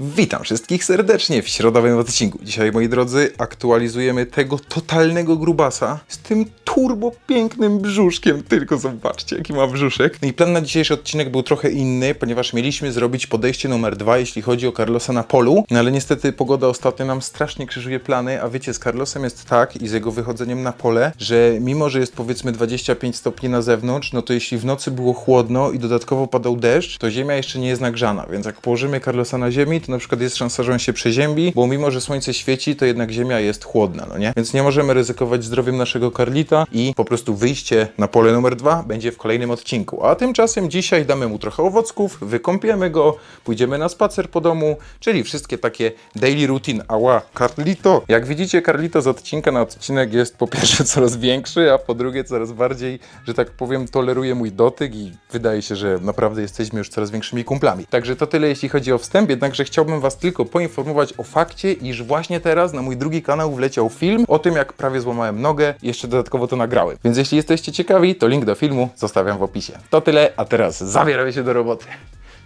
Witam wszystkich serdecznie w środowym odcinku. Dzisiaj, moi drodzy, aktualizujemy tego totalnego grubasa z tym turbo pięknym brzuszkiem. Tylko zobaczcie, jaki ma brzuszek. No i plan na dzisiejszy odcinek był trochę inny, ponieważ mieliśmy zrobić podejście numer dwa, jeśli chodzi o Carlosa na polu. No ale niestety pogoda ostatnio nam strasznie krzyżuje plany, a wiecie, z Carlosem jest tak i z jego wychodzeniem na pole, że mimo, że jest powiedzmy 25 stopni na zewnątrz, no to jeśli w nocy było chłodno i dodatkowo padał deszcz, to ziemia jeszcze nie jest nagrzana, więc jak położymy Carlosa na ziemi, to na przykład jest szansa, że on się przeziębi, bo mimo, że słońce świeci, to jednak ziemia jest chłodna, no nie? Więc nie możemy ryzykować zdrowiem naszego Carlita i po prostu wyjście na pole numer dwa będzie w kolejnym odcinku. A tymczasem dzisiaj damy mu trochę owocków, wykąpiemy go, pójdziemy na spacer po domu, czyli wszystkie takie daily routine. Ała, Carlito! Jak widzicie, Carlito z odcinka na odcinek jest po pierwsze coraz większy, a po drugie coraz bardziej, że tak powiem, toleruje mój dotyk i wydaje się, że naprawdę jesteśmy już coraz większymi kumplami. Także to tyle, jeśli chodzi o wstęp, jednakże chciałbym Was tylko poinformować o fakcie, iż właśnie teraz na mój drugi kanał wleciał film o tym, jak prawie złamałem nogę jeszcze dodatkowo to nagrałem. Więc jeśli jesteście ciekawi, to link do filmu zostawiam w opisie. To tyle, a teraz zabieramy się do roboty.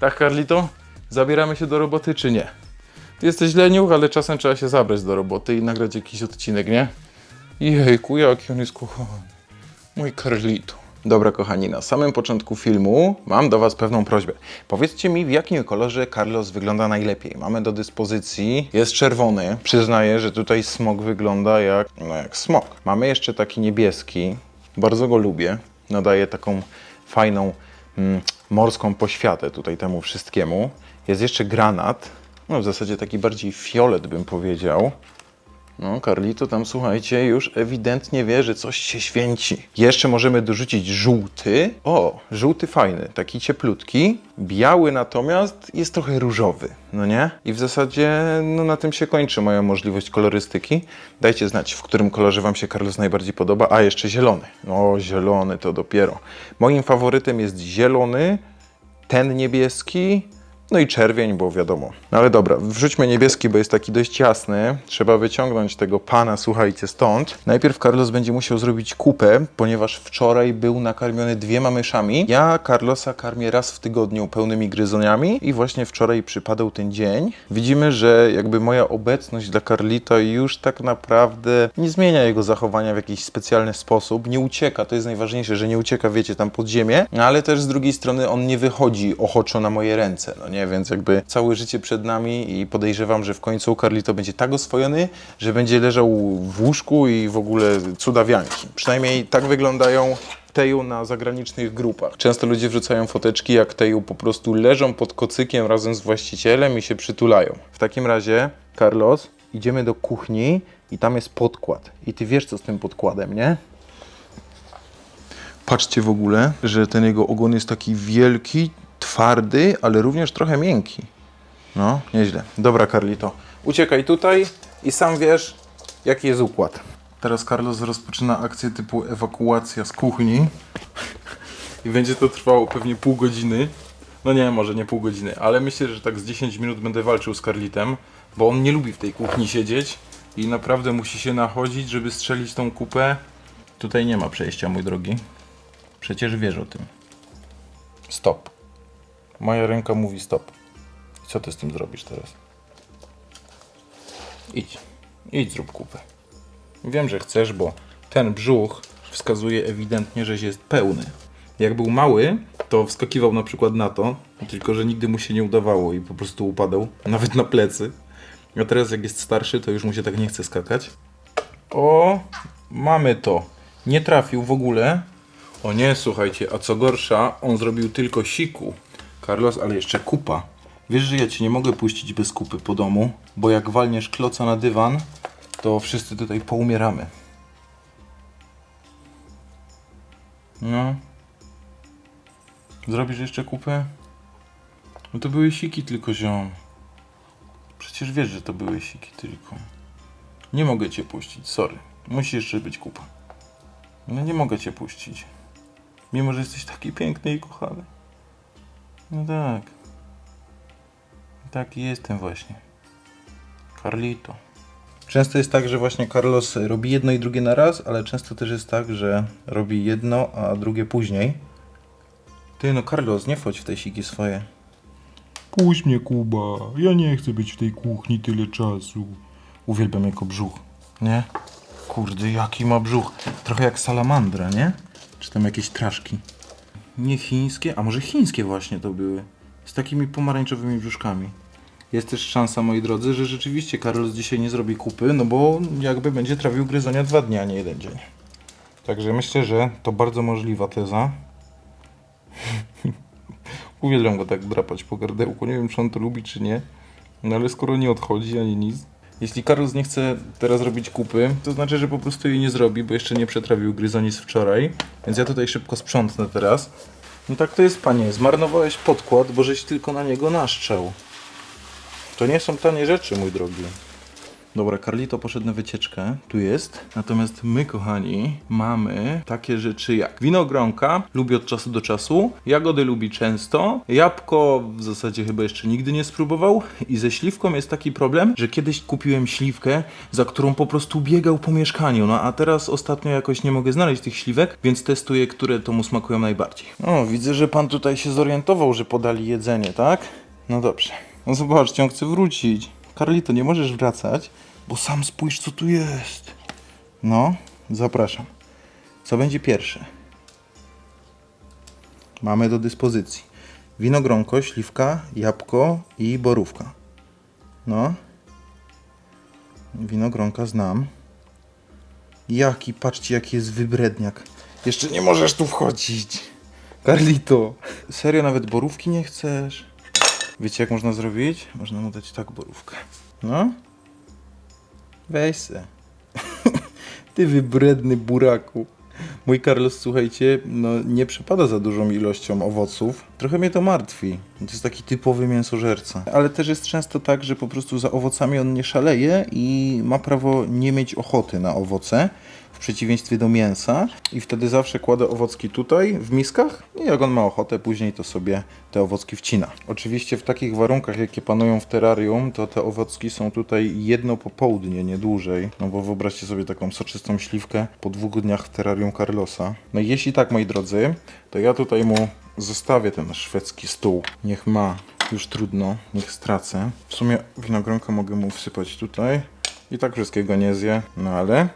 Tak, Carlito? Zabieramy się do roboty czy nie? Ty jesteś leniuch, ale czasem trzeba się zabrać do roboty i nagrać jakiś odcinek, nie? Jejku, jaki on jest kochany. Mój Carlito. Dobra, kochani, na samym początku filmu mam do Was pewną prośbę. Powiedzcie mi, w jakim kolorze Carlos wygląda najlepiej. Mamy do dyspozycji, jest czerwony. Przyznaję, że tutaj smok wygląda jak, no jak smok. Mamy jeszcze taki niebieski, bardzo go lubię. Nadaje taką fajną, mm, morską poświatę tutaj temu wszystkiemu. Jest jeszcze granat, no w zasadzie taki bardziej fiolet bym powiedział. No, Carlito tam, słuchajcie, już ewidentnie wie, że coś się święci. Jeszcze możemy dorzucić żółty. O, żółty fajny, taki cieplutki. Biały natomiast jest trochę różowy, no nie? I w zasadzie, no na tym się kończy moja możliwość kolorystyki. Dajcie znać, w którym kolorze Wam się Carlos najbardziej podoba. A, jeszcze zielony. O, zielony to dopiero. Moim faworytem jest zielony, ten niebieski, no i czerwień, bo wiadomo. No ale dobra, wrzućmy niebieski, bo jest taki dość jasny. Trzeba wyciągnąć tego pana, słuchajcie, stąd. Najpierw Carlos będzie musiał zrobić kupę, ponieważ wczoraj był nakarmiony dwiema myszami. Ja Carlosa karmię raz w tygodniu pełnymi gryzoniami i właśnie wczoraj przypadał ten dzień. Widzimy, że jakby moja obecność dla Carlita już tak naprawdę nie zmienia jego zachowania w jakiś specjalny sposób. Nie ucieka, to jest najważniejsze, że nie ucieka, wiecie, tam pod ziemię, no ale też z drugiej strony on nie wychodzi ochoczo na moje ręce, no nie? Więc jakby całe życie przed nami i podejrzewam, że w końcu Carlito będzie tak oswojony, że będzie leżał w łóżku i w ogóle cudawianki. Przynajmniej tak wyglądają Teju na zagranicznych grupach. Często ludzie wrzucają foteczki, jak Teju po prostu leżą pod kocykiem razem z właścicielem i się przytulają. W takim razie, Carlos, idziemy do kuchni i tam jest podkład. I ty wiesz, co z tym podkładem, nie? Patrzcie w ogóle, że ten jego ogon jest taki wielki, twardy, ale również trochę miękki. No, nieźle. Dobra, Carlito. Uciekaj tutaj i sam wiesz, jaki jest układ. Teraz Carlos rozpoczyna akcję typu ewakuacja z kuchni. I będzie to trwało pewnie pół godziny. No nie, może nie pół godziny, ale myślę, że tak z 10 minut będę walczył z Carlitem, bo on nie lubi w tej kuchni siedzieć i naprawdę musi się nachodzić, żeby strzelić tą kupę. Tutaj nie ma przejścia, mój drogi. Przecież wiesz o tym. Stop. Moja ręka mówi stop. Co ty z tym zrobisz teraz? Idź. Idź zrób kupę. Wiem, że chcesz, bo ten brzuch wskazuje ewidentnie, że jest pełny. Jak był mały, to wskakiwał na przykład na to, tylko że nigdy mu się nie udawało i po prostu upadał, nawet na plecy. A teraz jak jest starszy, to już mu się tak nie chce skakać. O, mamy to. Nie trafił w ogóle. O nie, słuchajcie, a co gorsza, on zrobił tylko siku. Carlos, ale jeszcze kupa. Wiesz, że ja cię nie mogę puścić bez kupy po domu, bo jak walniesz kloca na dywan, to wszyscy tutaj poumieramy. No. Zrobisz jeszcze kupę? No to były siki tylko, ziom. Przecież wiesz, że to były siki tylko. Nie mogę cię puścić, sorry. Musi jeszcze być kupa. No nie mogę cię puścić. Mimo, że jesteś taki piękny i kochany. No tak. Taki jestem właśnie. Carlito. Często jest tak, że właśnie Carlos robi jedno i drugie na raz, ale często też jest tak, że robi jedno, a drugie później. Ty no Carlos, nie wchodź w te siki swoje. Puść mnie, Kuba. Ja nie chcę być w tej kuchni tyle czasu. Uwielbiam jako brzuch. Nie? Kurde, jaki ma brzuch. Trochę jak salamandra, nie? Czy tam jakieś traszki. Nie chińskie, a może chińskie właśnie to były. Z takimi pomarańczowymi brzuszkami. Jest też szansa, moi drodzy, że rzeczywiście Carlos dzisiaj nie zrobi kupy, no bo jakby będzie trawił gryzonia dwa dni, a nie jeden dzień. Także myślę, że to bardzo możliwa teza. Uwielbiam go tak drapać po gardełku. Nie wiem, czy on to lubi, czy nie. No ale skoro nie odchodzi ani nic. Jeśli Carlos nie chce teraz robić kupy, to znaczy, że po prostu jej nie zrobi, bo jeszcze nie przetrawił gryzoni z wczoraj. Więc ja tutaj szybko sprzątnę teraz. No tak to jest, panie. Zmarnowałeś podkład, bo żeś tylko na niego naszczał. To nie są tanie rzeczy, mój drogi. Dobra, Carlito poszedł na wycieczkę, tu jest. Natomiast my, kochani, mamy takie rzeczy jak winogronka, lubi od czasu do czasu, jagody lubi często, jabłko w zasadzie chyba jeszcze nigdy nie spróbował i ze śliwką jest taki problem, że kiedyś kupiłem śliwkę, za którą po prostu biegał po mieszkaniu, no a teraz ostatnio jakoś nie mogę znaleźć tych śliwek, więc testuję, które to mu smakują najbardziej. O, widzę, że pan tutaj się zorientował, że podali jedzenie, tak? No dobrze. No zobaczcie, on chce wrócić. Carlito, nie możesz wracać, bo sam spójrz, co tu jest. No, zapraszam. Co będzie pierwsze? Mamy do dyspozycji winogronko, śliwka, jabłko i borówka. No. Winogronka znam. Jaki, patrzcie, jaki jest wybredniak. Jeszcze nie możesz tu wchodzić. Carlito. Serio, nawet borówki nie chcesz? Wiecie, jak można zrobić? Można mu dać tak borówkę. No. Weź se. Ty wybredny buraku. Mój Carlos, słuchajcie, no nie przepada za dużą ilością owoców. Trochę mnie to martwi. To jest taki typowy mięsożerca. Ale też jest często tak, że po prostu za owocami on nie szaleje i ma prawo nie mieć ochoty na owoce. W przeciwieństwie do mięsa. I wtedy zawsze kładę owocki tutaj, w miskach. I jak on ma ochotę, później to sobie te owocki wcina. Oczywiście w takich warunkach, jakie panują w terrarium, to te owocki są tutaj jedno popołudnie, nie dłużej. No bo wyobraźcie sobie taką soczystą śliwkę po dwóch dniach w terrarium Carlosa. No i jeśli tak, moi drodzy, to ja tutaj mu zostawię ten szwedzki stół. Niech ma. Już trudno, niech stracę. W sumie winogronkę mogę mu wsypać tutaj. I tak wszystkiego nie zje, no ale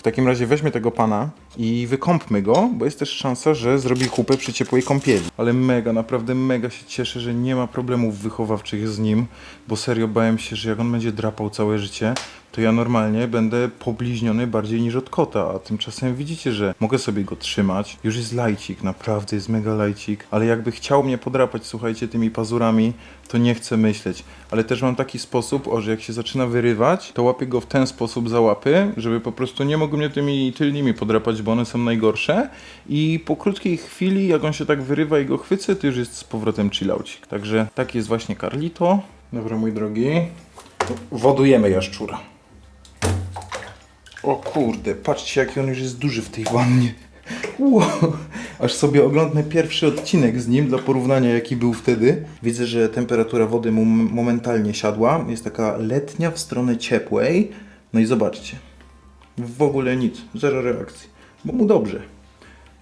w takim razie weźmy tego pana i wykąpmy go, bo jest też szansa, że zrobi kupę przy ciepłej kąpieli. Ale mega, naprawdę mega się cieszę, że nie ma problemów wychowawczych z nim, bo serio bałem się, że jak on będzie drapał całe życie, to ja normalnie będę pobliźniony bardziej niż od kota, a tymczasem widzicie, że mogę sobie go trzymać. Już jest lajcik, naprawdę jest mega lajcik, ale jakby chciał mnie podrapać, słuchajcie, tymi pazurami, to nie chcę myśleć. Ale też mam taki sposób, o, że jak się zaczyna wyrywać, to łapię go w ten sposób za łapy, żeby po prostu nie mógł mnie tymi tylnymi podrapać, bo one są najgorsze. I po krótkiej chwili, jak on się tak wyrywa i go chwycę, to już jest z powrotem chillaucik. Także taki jest właśnie Carlito. Dobra, mój drogi. Wodujemy jaszczura. O kurde, patrzcie jaki on już jest duży w tej wannie. Wow. Aż sobie oglądnę pierwszy odcinek z nim dla porównania jaki był wtedy. Widzę, że temperatura wody mu momentalnie siadła. Jest taka letnia w stronę ciepłej. No i zobaczcie. W ogóle nic, zero reakcji. Bo mu dobrze.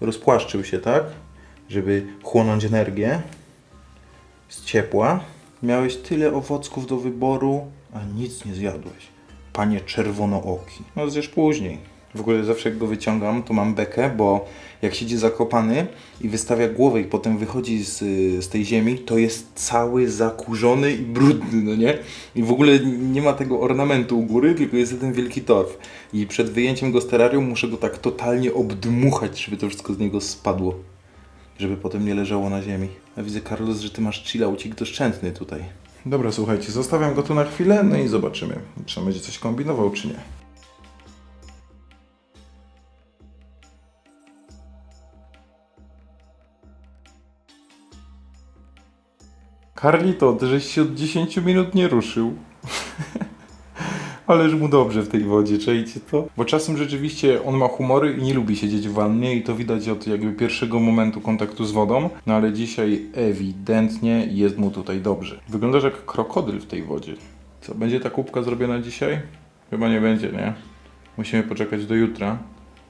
Rozpłaszczył się, tak? Żeby chłonąć energię z ciepła. Miałeś tyle owocków do wyboru, a nic nie zjadłeś. Panie czerwonooki. No zjesz później. W ogóle zawsze jak go wyciągam, to mam bekę, bo jak siedzi zakopany i wystawia głowę i potem wychodzi z, z tej ziemi, to jest cały zakurzony i brudny, no nie? I w ogóle nie ma tego ornamentu u góry, tylko jest jeden wielki torf. I przed wyjęciem go z terrarium muszę go tak totalnie obdmuchać, żeby to wszystko z niego spadło żeby potem nie leżało na ziemi. A widzę, Carlos, że ty masz chillaucik doszczętny tutaj. Dobra, słuchajcie, zostawiam go tu na chwilę, no i zobaczymy, czy on będzie coś kombinował, czy nie. Carlito, ty żeś się od 10 minut nie ruszył. Ależ mu dobrze w tej wodzie, czajcie to? Bo czasem rzeczywiście on ma humory i nie lubi siedzieć w wannie i to widać od jakby pierwszego momentu kontaktu z wodą, no ale dzisiaj ewidentnie jest mu tutaj dobrze. Wyglądasz jak krokodyl w tej wodzie. Co, będzie ta kubka zrobiona dzisiaj? Chyba nie będzie, nie? Musimy poczekać do jutra.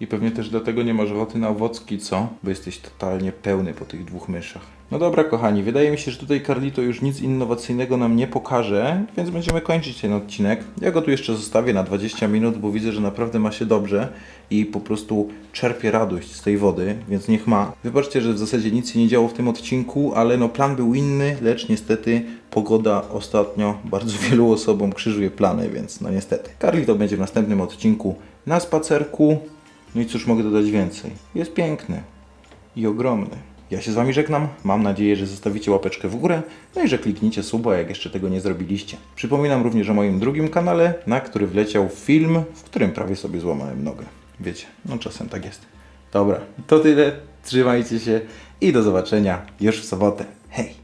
I pewnie też dlatego nie masz ochoty na owocki, co? Bo jesteś totalnie pełny po tych dwóch myszach. No dobra, kochani, wydaje mi się, że tutaj Carlito już nic innowacyjnego nam nie pokaże, więc będziemy kończyć ten odcinek. Ja go tu jeszcze zostawię na 20 minut, bo widzę, że naprawdę ma się dobrze i po prostu czerpie radość z tej wody, więc niech ma. Wybaczcie, że w zasadzie nic się nie działo w tym odcinku, ale no plan był inny, lecz niestety pogoda ostatnio bardzo wielu osobom krzyżuje plany, więc no niestety. Carlito będzie w następnym odcinku na spacerku. No i cóż mogę dodać więcej? Jest piękny i ogromny. Ja się z Wami żegnam. Mam nadzieję, że zostawicie łapeczkę w górę, no i że klikniecie suba, jak jeszcze tego nie zrobiliście. Przypominam również o moim drugim kanale, na który wleciał film, w którym prawie sobie złamałem nogę. Wiecie, no czasem tak jest. Dobra, to tyle. Trzymajcie się i do zobaczenia już w sobotę. Hej!